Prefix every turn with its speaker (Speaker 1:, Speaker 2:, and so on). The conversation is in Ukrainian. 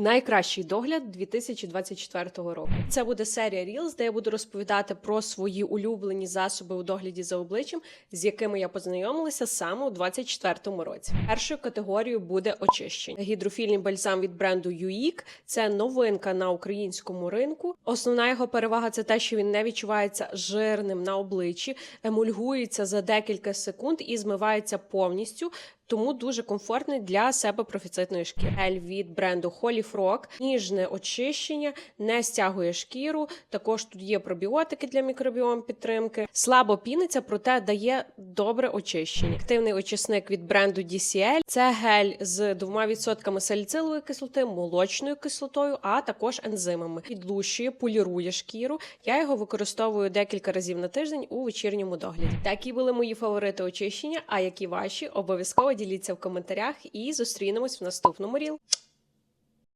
Speaker 1: Найкращий догляд 2024 року. Це буде серія Reels, де я буду розповідати про свої улюблені засоби у догляді за обличчям, з якими я познайомилася саме у 2024 році. Першою категорією буде очищення. Гідрофільний бальзам від бренду UIK – це новинка на українському ринку. Основна його перевага це те, що він не відчувається жирним на обличчі, емульгується за декілька секунд і змивається повністю. Тому дуже комфортний для себе профіцитної шкіри. Гель від бренду Holy Frog. ніжне очищення, не стягує шкіру. Також тут є пробіотики для мікробіом підтримки. Слабо піниться, проте дає добре очищення. Активний очисник від бренду DCL. Це гель з 2% саліцилової кислоти, молочною кислотою, а також ензимами. Підлущує, полірує шкіру. Я його використовую декілька разів на тиждень у вечірньому догляді. Такі були мої фаворити очищення. А які ваші? Обов'язково діліться в коментарях і зустрінемось в наступному ріл.